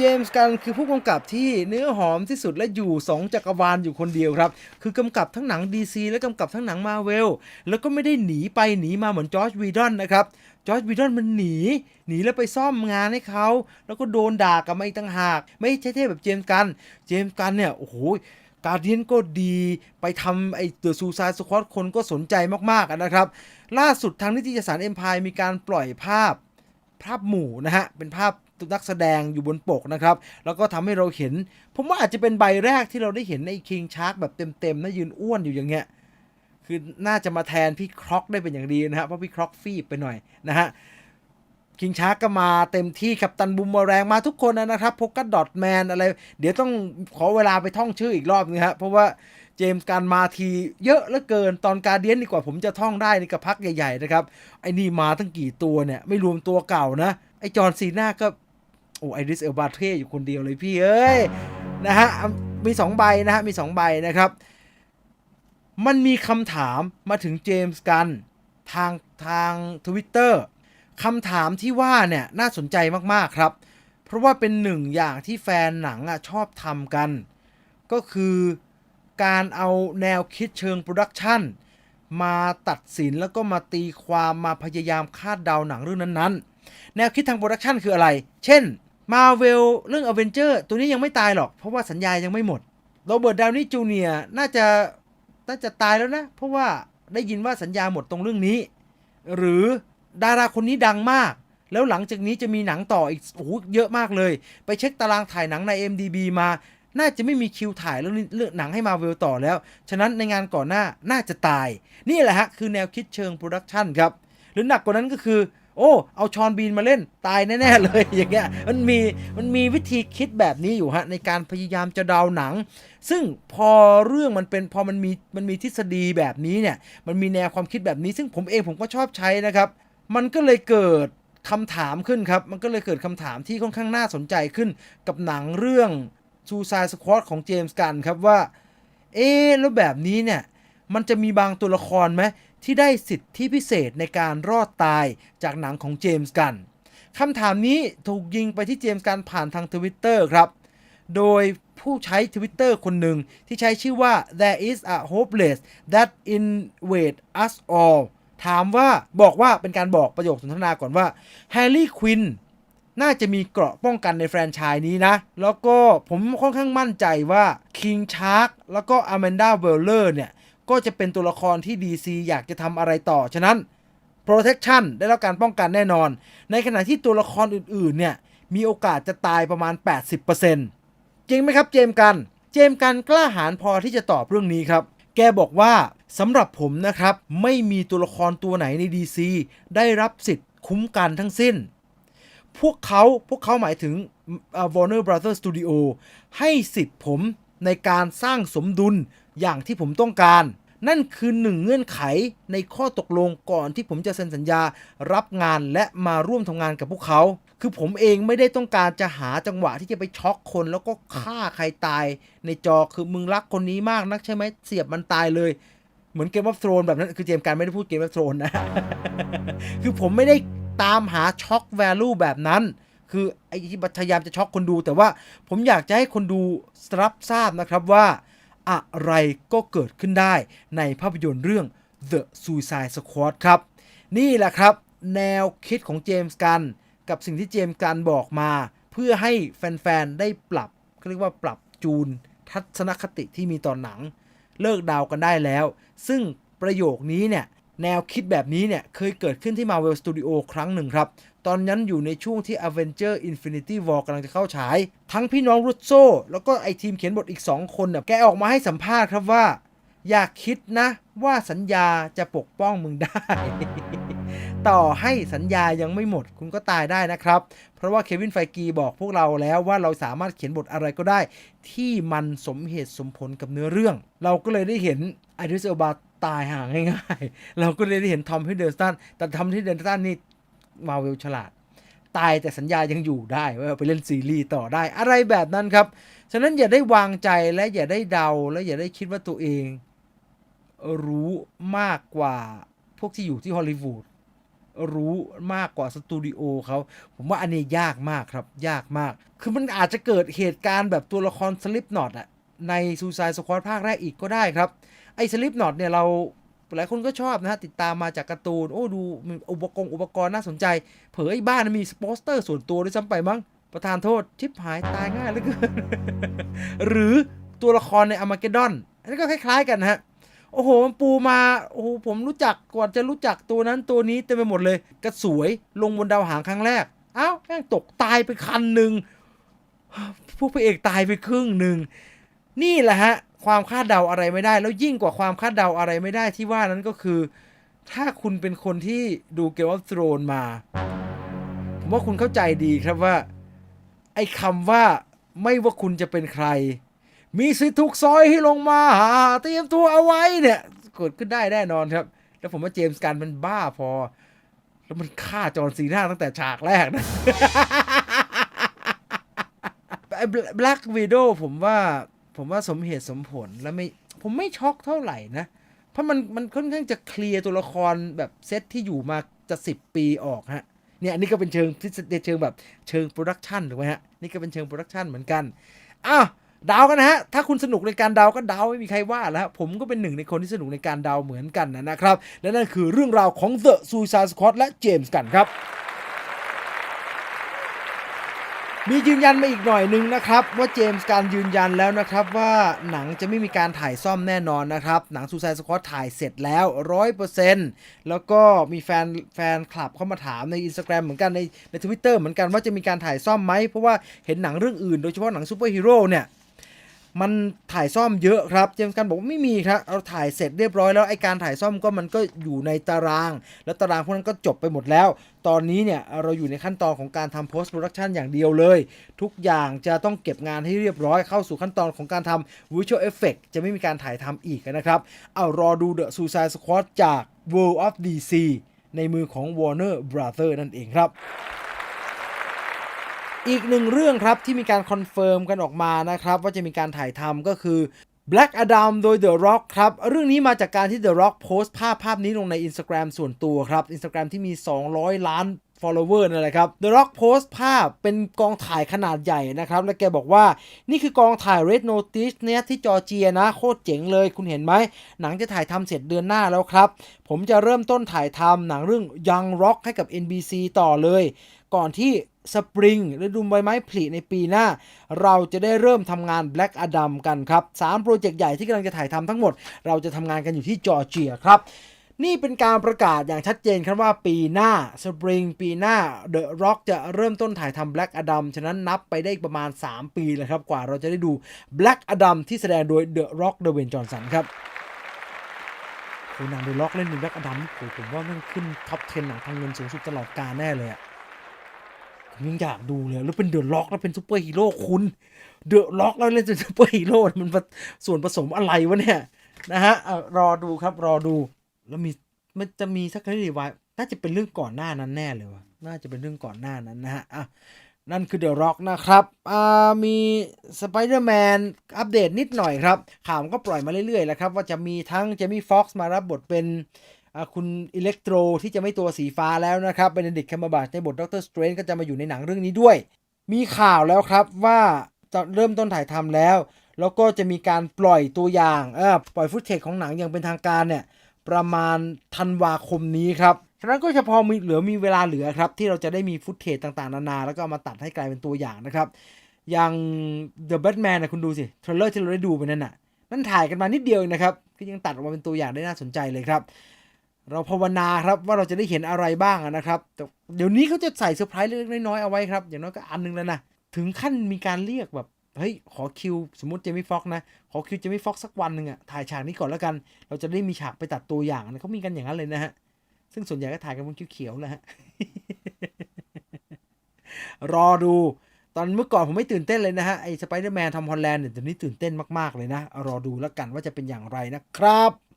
เจมส์กันคือผู้กำกับที่เนื้อหอมที่สุดและอยู่ 2 จักรวาลอยู่คนเดียวครับ คือกำกับทั้งหนัง DC และกำกับทั้งหนังมาเวลแล้วก็ไม่ได้หนีไปหนีมาเหมือนจอร์จวีดอนนะครับจอร์จวีดอนมันหนี หนีแล้วไปซ่อมงานให้เขา แล้วก็โดนด่ากลับมาอีกต่างหาก ไม่ใช่เท่แบบเจมส์กัน เจมส์กันเนี่ย โอ้โหการเดียนก็ดีไปทำไอ้เดอะซูซายสควอตคนก็สนใจมากๆนะครับ ล่าสุดทางนิตยสารเอ็มพายมีการปล่อยภาพภาพหมู่นะฮะ เป็นภาพ นักแสดงอยู่บนปกนะครับ แล้วก็ทำให้เราเห็น ผมว่าอาจจะเป็นใบแรกที่เราได้เห็นไอ้คิงชาร์กแบบเต็มๆนะยืนอ้วนอยู่อย่างเงี้ยคือน่าจะมาแทนพี่คร็อกได้เป็นอย่างดีนะฮะเพราะพี่คร็อกฟีบไปหน่อยนะฮะคิงชาร์กก็มาเต็มที่กับตันบุมเมอแรงมาทุกคนนะครับพกกัดดอทแมนอะไร เดี๋ยวต้องขอเวลาไปท่องชื่ออีกรอบนึงฮะเพราะว่าเจมส์การมาทีเยอะเหลือเกินตอนการเดียนดีกว่าผมจะท่องได้ในกับพักใหญ่ๆนะครับ ไอ้นี่มาตั้งกี่ตัวเนี่ย ไม่รวมตัวเก่านะ ไอ้จอห์ซีน่าก็ โอ้ไอริสเอลบาเท่อยู่คนเดียวเลยพี่เอ้ยนะฮะมีสองใบนะฮะมีสองใบนะครับ มันมีคำถามมาถึงเจมส์กันทางทางทวิตเตอร์คำถามที่ว่าเนี่ยน่าสนใจมากๆครับ เพราะว่าเป็นหนึ่งอย่างที่แฟนหนังอะชอบทำกัน ก็คือการเอาแนวคิดเชิงโปรดักชันมาตัดสินแล้วก็มาตีความมาพยายามคาดเดาหนังเรื่องนั้นๆ แนวคิดทางโปรดักชันคืออะไร เช่น มาเวลเรื่องอเวนเจอร์ตัวนี้ยังไม่ตายหรอก เพราะว่าสัญญายังไม่หมดโรเบิร์ตดาวนี่จูเนียน่าจะน่าจะตายแล้วนะ เพราะว่าได้ยินว่าสัญญาหมดตรงเรื่องนี้ หรือดาราคนนี้ดังมาก แล้วหลังจากนี้จะมีหนังต่ออีกโอ้โหเยอะมากเลย ไปเช็คตารางถ่ายหนังใน MDB มา น่าจะไม่มีคิวถ่ายเรื่องเรื่องหนังให้มาเวลต่อแล้ว ฉะนั้นในงานก่อนหน้าน่าจะตาย นี่แหละฮะคือแนวคิดเชิงโปรดักชันครับ หรือหนักกว่านั้นก็คือ โอ้เอาชอนบีนมาเล่นตายแน่ๆเลยอย่างเงี้ยมันมีมันมีวิธีคิดแบบนี้อยู่ฮะในการพยายามจะเดาหนัง ซึ่งพอเรื่องมันเป็นพอมันมีมันมีทฤษฎีแบบนี้เนี่ยมันมีแนวความคิดแบบนี้ ซึ่งผมเองผมก็ชอบใช้นะครับมันก็เลยเกิดคำถามขึ้นครับ มันก็เลยเกิดคำถามที่ค่อนข้างน่าสนใจขึ้นกับหนังเรื่อง Suicide Squad ของเจมส์กันครับว่า เอ๊ะแล้วแบบนี้เนี่ย มันจะมีบางตัวละครไหม ที่ได้สิทธิพิเศษในการรอดตายจากหนังของเจมส์กันคำถามนี้ถูกยิงไปที่เจมส์กันผ่านทางทวิตเตอร์ครับ โดยผู้ใช้ Twitter คนหนึ่งที่ใช้ชื่อว่า there is a hopeless that invade us all ถามว่าบอกว่าเป็นการบอกประโยคสนทนาก่อนว่าแฮร์รี่ควินน่าจะมีเกราะป้องกันในแฟรนไชส์นี้นะ แล้วก็ผมค่อนข้างมั่นใจว่า King Shark แล้วก็ Amanda Waller เนี่ย ก็จะเป็นตัวละครที่ DC อยากจะทำอะไรต่อ ฉะนั้น protection ได้รับการป้องกันแน่นอน ในขณะที่ตัวละครอื่นๆเนี่ยมีโอกาสจะตายประมาณ 80%จริงไหมครับเจมส์กัน เจมส์กันกล้าหาญพอที่จะตอบเรื่องนี้ครับ แกบอกว่าสำหรับผมนะครับ ไม่มีตัวละครตัวไหนใน DC ได้รับสิทธิ์คุ้มกันทั้งสิ้น พวกเขาพวกเขาหมายถึงอ่า Warner Brothers Studio ให้สิทธิ์ผมในการสร้างสมดุล อย่างที่ผมต้องการ นั่นคือหนึ่งเงื่อนไขในข้อตกลงก่อนที่ผมจะเซ็นสัญญารับงานและมาร่วมทำงานกับพวกเขา คือผมเองไม่ได้ต้องการจะหาจังหวะที่จะไปช็อกคนแล้วก็ฆ่าใครตาย ในจอคือมึงรักคนนี้มากนักใช่ไหมเสียบมันตายเลยเหมือนเกม of อ h r o n e แบบนั้นคือเจมส์การไม่ได้พูดเกม of อ h r o n e นะ คือผมไม่ได้ตามหาช็อก value แบบนั้น คือไอ้ที่พยายามจะช็อกคนดู แต่ว่าผมอยากจะให้คนดูรับทราบนะครับว่า อะไรก็เกิดขึ้นได้ในภาพยนตร์เรื่อง The Suicide Squad ครับ นี่แหละครับ แนวคิดของเจมส์กัน กับสิ่งที่เจมส์กันบอกมา เพื่อให้แฟนๆ ได้ปรับเขาเรียกว่าปรับจูนทัศนคติที่มีต่อหนัง เลิกดาวกันได้แล้ว ซึ่งประโยคนี้เนี่ย แนวคิดแบบนี้เนี่ย เคยเกิดขึ้นที่ Marvel Studio ครั้งหนึ่งครับ ตอนนั้นอยู่ในช่วงที่ Avenger Infinity War กำลังจะเข้าฉาย ทั้งพี่น้องรุสโซ แล้วก็ไอทีมเขียนบทอีก 2 คนเนี่ยแกออกมาให้สัมภาษณ์ครับว่า อย่าคิดนะ ว่าสัญญาจะปกป้องมึงได้ ต่อให้สัญญายังไม่หมดคุณก็ตายได้นะครับ เพราะว่าเควินไฟกีบอกพวกเราแล้วว่าเราสามารถเขียนบทอะไรก็ได้ ที่มันสมเหตุสมผลกับเนื้อเรื่อง เราก็เลยได้เห็นไอริสเอลบา ตายห่างง่ายๆ เราก็เลยได้เห็นทอมฮิดเดนสตันแต่ทอมฮิดเดนสตันนี่มาเวลฉลาด ตายแต่สัญญายังอยู่ได้ว่าไปเล่นซีรีส์ต่อได้อะไรแบบนั้นครับ ฉะนั้นอย่าได้วางใจและอย่าได้เดาและอย่าได้คิดว่าตัวเอง รู้มากกว่าพวกที่อยู่ที่ฮอลลีวูดรู้มากกว่าสตูดิโอเขาผมว่าอันนี้ยากมากครับ ยากมาก คือมันอาจจะเกิดเหตุการณ์แบบตัวละครสลิปน็อตอะ ในซูซายสควอตภาคแรกอีกก็ได้ครับ ไอ้สลิปน็อตเนี่ยเราหลายคนก็ชอบนะฮะ ติดตามมาจากการ์ตูน โอ้ ดูอุปกรณ์อุปกรณ์น่าสนใจ เผยบ้านมีสปอสเตอร์ส่วนตัวด้วยซ้ำไปมั้งประธานโทษ ชิปหายตายง่ายเหลือเกิน หรือตัวละครในอ r มาเกดอน อันนี้ก็คล้ายๆกันนะฮะ โอ้โห มันปูมา โอ้โห ผมรู้จักกว่าจะรู้จักตัวนั้นตัวนี้เต็มไปหมดเลย กระสวยลงบนดาวหางครั้งแรกอ้าวแม่งตกตายไปคันหนึ่งพวกพระเอกตายไปครึ่งหนึ่ง นี่แหละฮะความคาดเดาอะไรไม่ได้ แล้วยิ่งกว่าความคาดเดาอะไรไม่ได้ที่ว่านั้นก็คือ ถ้าคุณเป็นคนที่ดูเกม of t h r o n e มา ผมว่าคุณเข้าใจดีครับว่า ไอ้คำว่าไม่ว่าคุณจะเป็นใคร มีสิทธิ์ถูกซอยให้ลงมาหาเตรียมตัวเอาไว้เนี่ยเกิดขึ้นได้แน่นอนครับ แล้วผมว่าเจมส์กันมันบ้าพอ แล้วมันฆ่าจอห์นซีน่าตั้งแต่ฉากแรกนะไอ้ Black Widow ผมว่า ผมว่าสมเหตุสมผลแล้วไม่ผมไม่ช็อกเท่าไหร่นะ เพราะมันมันค่อนข้างจะเคลียร์ตัวละครแบบเซตที่อยู่มาจะสิบปีออกฮะเนี่ยอันนี้ก็เป็นเชิงทฤษฎีเชิงแบบเชิงโปรดักชันถูกไหมฮะนี่ก็เป็นเชิงโปรดักชันเหมือนกันอ้าวเดาวกันนะฮะ ถ้าคุณสนุกในการเดาก็เดาไม่มีใครว่าแล้วฮะผมก็เป็นหนึ่งในคนที่สนุกในการเดาเหมือนกันนะครับ และนั่นคือเรื่องราวของ The Suicide Squad และเจมส์กันครับ มียืนยันมาอีกหน่อยหนึงนะครับ ว่าเจมส์การยืนยันแล้วนะครับว่าหนังจะไม่มีการถ่ายซ่อมแน่นอนนะครับ หนังซูซายสควอตถ่ายเสร็จแล้วร้อยเปอร์เซ็นต์แล้วก็มีแฟนแฟนคลับเข้ามาถามใน Instagram เหมือนกันในในทวิตเตอร์เหมือนกันว่าจะมีการถ่ายซ่อมไหมเพราะว่าเห็นหนังเรื่องอื่นโดยเฉพาะหนังซูเปอร์ฮีโร่เนี่ย มันถ่ายซ่อมเยอะครับเจมส์กันบอกว่าไม่มีครับเราถ่ายเสร็จเรียบร้อยแล้วไอการถ่ายซ่อมก็มันก็อยู่ในตาราง แล้วตารางพวกนั้นก็จบไปหมดแล้ว ตอนนี้เนี่ยเราอยู่ในขั้นตอนของการทำ post production อย่างเดียวเลย ทุกอย่างจะต้องเก็บงานให้เรียบร้อยเข้าสู่ขั้นตอนของการทำ visual effect จะไม่มีการถ่ายทำอีกนะครับเอารอดู The Suicide Squad จาก World of DC ในมือของ Warner Brother นั่นเองครับ อีกหนึ่งเรื่องครับที่มีการคอนเฟิร์มกันออกมานะครับว่าจะมีการถ่ายทำก็คือ Black Adam โดย The Rock ครับ เรื่องนี้มาจากการที่ The Rock โพสต์ภาพภาพนี้ลงใน Instagram ส่วนตัวครับ Instagram ที่มี 200 ล้าน follower นั่นแหละครับ The Rock โพสต์ภาพเป็นกองถ่ายขนาดใหญ่นะครับ และแกบอกว่านี่คือกองถ่าย Red Notice เนี่ยที่จอร์เจียนะ โคตรเจ๋งเลย คุณเห็นไหม หนังจะถ่ายทำเสร็จเดือนหน้าแล้วครับ ผมจะเริ่มต้นถ่ายทำหนังเรื่อง Young Rock ให้กับ NBC ต่อเลย ก่อนที่ สปริงฤดูใบไม้ผลิในปีหน้า เราจะได้เริ่มทำงาน Black Adam กันครับ3โปรเจกต์ใหญ่ที่กำลังจะถ่ายทำทั้งหมด เราจะทำงานกันอยู่ที่จอร์เจียครับนี่เป็นการประกาศอย่างชัดเจนครับว่าปีหน้าสปริงปีหน้า The Rock จะเริ่มต้นถ่ายทำ Black Adam ฉะนั้นนับไปได้ประมาณ 3 ปีเลยครับ กว่าเราจะได้ดู Black Adam ที่แสดงโดย The Rock d w a y n e Johnson ครับโอ้นัง The Rock เล่นเป็น Black Adam นี่โอ้ผมว่ามันขึ้นท็อป 10 หนังทางเงินสูงสุดตลอดกาลแน่เลยอะ ผมยังอยากดูเลย แล้วเป็นเดอะล็อกแล้วเป็นซูเปอร์ฮีโร่คุณเดอะล็อกแล้วเล่นเป็นซูเปอร์ฮีโร่มันส่วนผสมอะไรวะเนี่ยนะฮะรอดูครับรอดู แล้วมีมันจะมีสักรีวายน่าจะเป็นเรื่องก่อนหน้านั้นแน่เลยวะน่าจะเป็นเรื่องก่อนหน้านั้นนะฮะอะนั่นคือเดอะร็อกนะครับ อ่า มีสไปเดอร์แมนอัปเดตนิดหน่อยครับ ข่าวมันก็ปล่อยมาเรื่อยๆแล้วครับ ว่าจะมีทั้งเจมี่ฟ็อกซ์มารับบทเป็น คุณอิเล็กโทรที่จะไม่ตัวสีฟ้าแล้วนะครับเบนเดิกแคมเบอร์บาชในบทด็อกเตอร์สเตรนก็จะมาอยู่ในหนังเรื่องนี้ด้วย มีข่าวแล้วครับว่าจะเริ่มต้นถ่ายทำแล้ว แล้วก็จะมีการปล่อยตัวอย่างเออปล่อยฟุตเทจของหนังอย่างเป็นทางการเนี่ยประมาณธันวาคมนี้ครับฉะนั้นก็จะพอมีเหลือมีเวลาเหลือครับ ที่เราจะได้มีฟุตเทจต่างๆ นานา แล้วก็มาตัดให้กลายเป็นตัวอย่างนะครับ อย่าง The Batman นะคุณดูสิเทรลเลอร์ที่เราได้ดูไปนั่นน่ะนั่นถ่ายกันมานิดเดียวนะครับก็ยังตัดออกมาเป็นตัวอย่างได้น่าสนใจเลยครับ เราภาวนาครับว่าเราจะได้เห็นอะไรบ้างนะครับแต่เดี๋ยวนี้เขาจะใส่เซอร์ไพรส์เล็กๆน้อยๆเอาไว้ครับ อย่างน้อยก็อันนึงแล้วนะ ถึงขั้นมีการเรียกแบบเฮ้ยขอคิวสมมติเจมี่ฟ็อกนะ ขอคิวเจมี่ฟ็อกสักวันหนึ่งอะถ่ายฉากนี้ก่อนแล้วกัน เราจะได้มีฉากไปตัดตัวอย่างนะเขามีกันอย่างนั้นเลยนะฮะ ซึ่งส่วนใหญ่ก็ถ่ายกันบนเขียวๆแหละฮะ รอดู ตอนเมื่อก่อนผมไม่ตื่นเต้นเลยนะฮะไอ้สไปเดอร์แมนทอมฮอลแลนด์เนี่ยเดี๋ยวนี้ตื่นเต้นมากๆเลยนะ รอดูแล้วกันว่าจะเป็นอย่างไรนะครับ